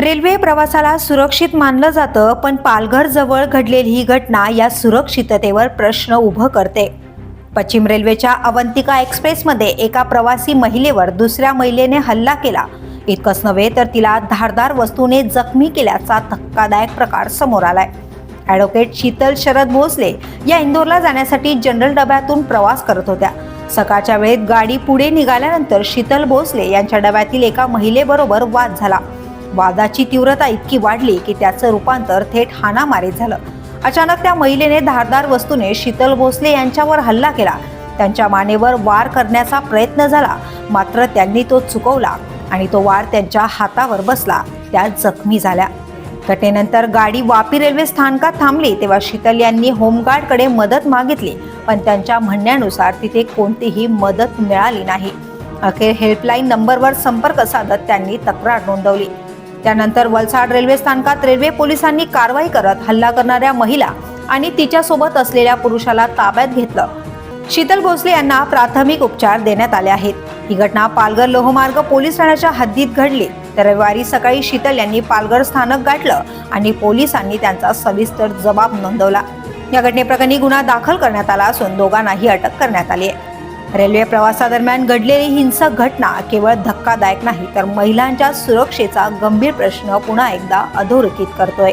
Railway प्रवासाला सुरक्षित मानलं जातं पण पालघर जवळ घडलेली ही घटना या सुरक्षिततेवर प्रश्न उभं करते. पश्चिम रेल्वेच्या अवंतिका एक्सप्रेसमध्ये एका प्रवासी महिलेवर दुसऱ्या महिलेने हल्ला केला. इतकंच नव्हे तर तिला धारदार वस्तूने जखमी केल्याचा धक्कादायक प्रकार समोर आलाय. ॲडव्होकेट शीतल शरद भोसले या इंदोरला जाण्यासाठी जनरल डब्यातून प्रवास करत होत्या. सकाळच्या वेळेत गाडी पुढे निघाल्यानंतर शीतल भोसले यांच्या डब्यातील एका महिलेबरोबर वाद झाला. वादाची तीव्रता इतकी वाढली की त्याचं रूपांतर थेट हाणामारीत झालं. अचानक त्या महिलेने धारदार वस्तूने शीतल भोसले यांच्यावर हल्ला केला. त्यांच्या मानेवर वार करण्याचा प्रयत्न झाला मात्र त्यांनी तो चुकवला आणि तो वार त्यांच्या हातावर बसला. त्या जखमी झाल्या. घटनेनंतर गाडी वापी रेल्वे स्थानकात थांबली तेव्हा शीतल यांनी होमगार्डकडे मदत मागितली पण त्यांच्या म्हणण्यानुसार तिथे कोणतीही मदत मिळाली नाही. अखेर हेल्पलाईन नंबरवर संपर्क साधत त्यांनी तक्रार नोंदवली. त्यानंतर वलसाड रेल्वे स्थानकात रेल्वे पोलिसांनी कारवाई करत हल्ला करणाऱ्या महिला आणि तिच्यासोबत असलेल्या पुरुषाला ताब्यात घेतलं. शीतल भोसले यांना प्राथमिक उपचार देण्यात आले आहेत. ही घटना पालघर लोहमार्ग पोलीस ठाण्याच्या हद्दीत घडली. तर रविवारी सकाळी शीतल यांनी पालघर स्थानक गाठलं आणि पोलिसांनी त्यांचा सविस्तर जबाब नोंदवला. या घटनेप्रकरणी गुन्हा दाखल करण्यात आला असून दोघांनाही अटक करण्यात आली आहे. रेल्वे प्रवासादरम्यान घडलेली हिंसक घटना केवळ धक्कादायक नाही तर महिलांच्या सुरक्षेचा गंभीर प्रश्न पुन्हा एकदा अधोरेखित करतोय.